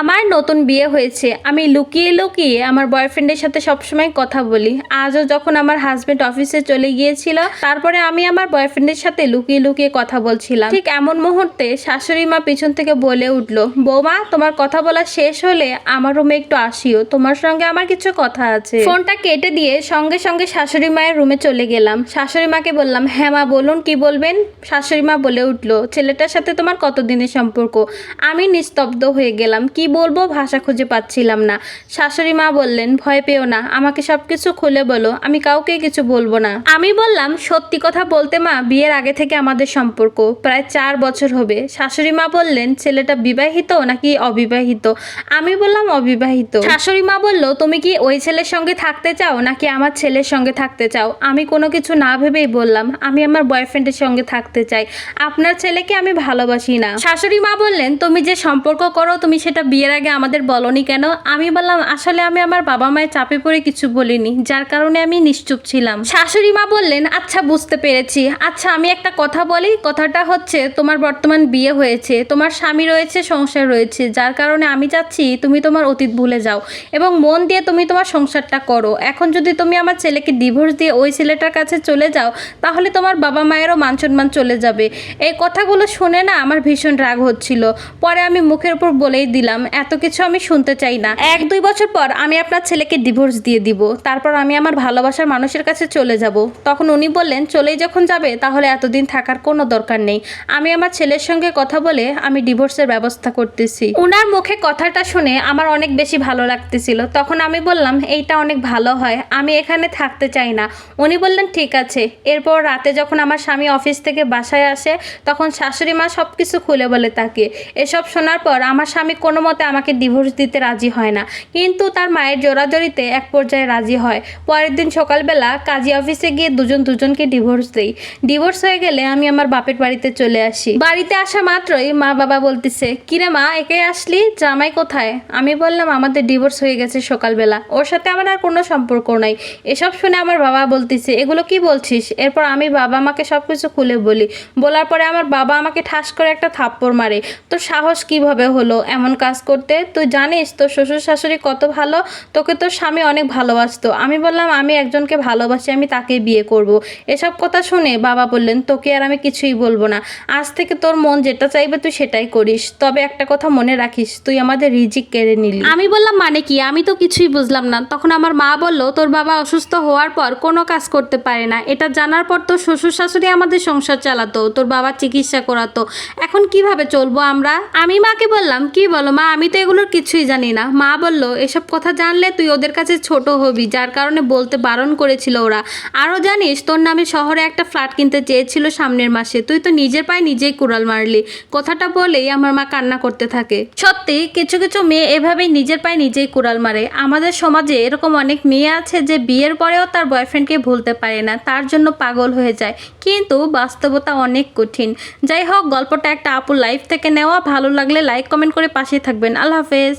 আমার নতুন বিয়ে হয়েছে, আমি লুকিয়ে লুকিয়ে আমার বয়ফ্রেন্ডের সাথে সবসময় কথা বলি। আজও যখন আমার হাজবেন্ড অফিসে চলে গিয়েছিল, তারপরে আমি আমার বয়ফ্রেন্ডের সাথে লুকিয়ে লুকিয়ে কথা বলছিলাম। ঠিক এমন মুহূর্তে শাশুড়ি মা পিছন থেকে বলে উঠল, বৌমা, তোমার কথা বলা শেষ হলে আমার রুমে একটু আসিও, তোমার সঙ্গে আমার কিছু কথা আছে। ফোনটা কেটে দিয়ে সঙ্গে সঙ্গে শাশুড়ি মায়ের রুমে চলে গেলাম। শাশুড়ি মাকে বললাম হ্যাঁ মা, বলুন, কি বলবেন? শাশুড়ি মা বলে উঠল, ছেলেটার সাথে তোমার কতদিনের সম্পর্ক? আমি নিস্তব্ধ হয়ে গেলাম, কি বলব ভাষা খুঁজে পাচ্ছিলাম না। শাশুড়ি মা বললেন, ভয় পেও না, আমাকে সব কিছু খুলে বলো, আমি কাউকে কিছু বলব না। আমি বললাম, সত্যি কথা বলতে মা, বিয়ের আগে থেকে আমাদের সম্পর্ক, প্রায় চার বছর হবে। শাশুড়ি মা বললেন, ছেলেটা বিবাহিত নাকি অবিবাহিত? আমি বললাম, অবিবাহিত। শাশুড়ি মা বলল, তুমি কি ওই ছেলের সঙ্গে থাকতে চাও নাকি আমার ছেলের সঙ্গে থাকতে চাও? আমি কোনো কিছু না ভেবেই বললাম, আমি আমার বয়ফ্রেন্ডের সঙ্গে থাকতে চাই। আপনার ছেলেকে আমি ভালোবাসি না। শাশুড়ি মা বললেন, তুমি যে সম্পর্ক করো, তুমি সেটা বিয়ের আগে আমাদের বলনি কেন? আমি বললাম, আসলে আমি আমার বাবা মায়ের চাপে পড়ে কিছু বলিনি, যার কারণে আমি নিশ্চুপ ছিলাম। শাশুড়ি মা বললেন আচ্ছা বুঝতে পেরেছি। আচ্ছা আমি একটা কথা বলি। কথাটা হচ্ছে, তোমার বর্তমান বিয়ে হয়েছে, তোমার স্বামী রয়েছে, সংসার রয়েছে, যার কারণে আমি চাচ্ছি তুমি তোমার অতীত ভুলে যাও এবং মন দিয়ে তুমি তোমার সংসারটা করো। এখন যদি তুমি আমার ছেলেকে ডিভোর্স দিয়ে ওই ছেলেটার কাছে চলে যাও, তাহলে তোমার বাবা মায়েরও মান সম্মান চলে যাবে। এই কথাগুলো শুনে না আমার ভীষণ রাগ হচ্ছিল। পরে আমি মুখের উপর বলেই দিলাম এত কিছু আমি শুনতে চাই না। এক, দুই বছর পর আমি আপনার ছেলেকে ডিভোর্স দিয়ে দিব। তারপর আমি আমার ভালোবাসার মানুষের কাছে চলে যাব। তখন উনি বললেন, চলেই যখন যাবে, তাহলে এতদিন থাকার কোনো দরকার নেই। আমি আমার ছেলের সঙ্গে কথা বলে আমি ডিভোর্সের ব্যবস্থা করতেছি। উনার মুখে কথাটা শুনে আমার অনেক বেশি ভালো লাগতেছিল। তখন আমি বললাম, এইটা অনেক ভালো হয়, আমি এখানে থাকতে চাই না। উনি বললেন, ঠিক আছে। এরপর রাতে যখন আমার স্বামী অফিস থেকে বাসায় আসে, তখন শাশুড়ি মা সব কিছু খুলে বলে তাকে। এসব শোনার পর আমার স্বামী কোনো মতে আমাকে ডিভোর্স দিতে রাজি হয় না। কিন্তু তার মায়ের জোরাজোরিতে এক পর্যায়ে রাজি হয়। পরের দিন সকালবেলা কাজী অফিসে গিয়ে দুজন দুজনকে ডিভোর্স দেই। ডিভোর্স হয়ে গেলে আমি আমার বাপের বাড়িতে চলে আসি। বাড়িতে আসা মাত্রই মা বাবা বলতেছে, কিরে মা, একে আসলি? জামাই কোথায়? আমি বললাম, আমাদের ডিভোর্স হয়ে গেছে সকালবেলা। ওর সাথে আমার আর কোনো সম্পর্ক নাই। এসব শুনে আমার বাবা বলতেছে, এগুলো কি বলছিস? এরপর আমি বাবা আমাকে সব কিছু খুলে বলি। বলার পরে আমার বাবা আমাকে ঠাস করে একটা থাপ্পড় মারে। তোর সাহস কীভাবে হলো? এমন কাজ করতে তুই জানিস তোর শ্বশুর শাশুড়ি কত ভালো? তোকে তোর স্বামী অনেক ভালোবাসতো। আমি বললাম, আমি একজনকে ভালোবাসি, আমি তাকে বিয়ে করব। এসব কথা শুনে বাবা বললেন, তোকে আর আমি কিছুই বলব না। আজ থেকে তোর মন যেটা চাইবে তুই সেটাই করিস। তবে একটা কথা মনে রাখিস, তুই আমাদের রিজিক কেড়ে নিলি। আমি বললাম মানে কি? আমি তো কিছুই বুঝলাম না। তখন আমার মা বলল, তোর বাবা অসুস্থ হওয়ার পর কোনো কাজ করতে পারে না। এটা জানার পর তোর শ্বশুর শাশুড়ি আমাদের সংসার চালাতো, তোর বাবা চিকিৎসা করাতো। এখন কীভাবে চলবো আমরা? আমি মাকে বললাম, কি বলো মা আমি তো এগুলোর কিছুই জানি না। মা বলল, এসব কথা জানলে তুই ওদের কাছে ছোট হবি, যার কারণে বলতে বারণ করেছিল ওরা। আরও জানিস, তোর নামে শহরে একটা ফ্ল্যাট কিনতে চেয়েছিল সামনের মাসে। তুই তো নিজের পায়ে নিজেই কুড়াল মারলি। কথাটা বলেই আমার মা কান্না করতে থাকে। সত্যি, কিছু কিছু মেয়ে এভাবেই নিজের পায়ে নিজেই কুড়াল মারে। আমাদের সমাজে এরকম অনেক মেয়ে আছে যে বিয়ের পরেও তার বয়ফ্রেন্ডকে ভুলতে পারে না, তার জন্য পাগল হয়ে যায়। কিন্তু বাস্তবতা অনেক কঠিন। যাই হোক, গল্পটা একটা আপুর লাইফ থেকে নেওয়া। ভালো লাগলে লাইক কমেন্ট করে পাশে থাকবেন আল্লাহ হাফেজ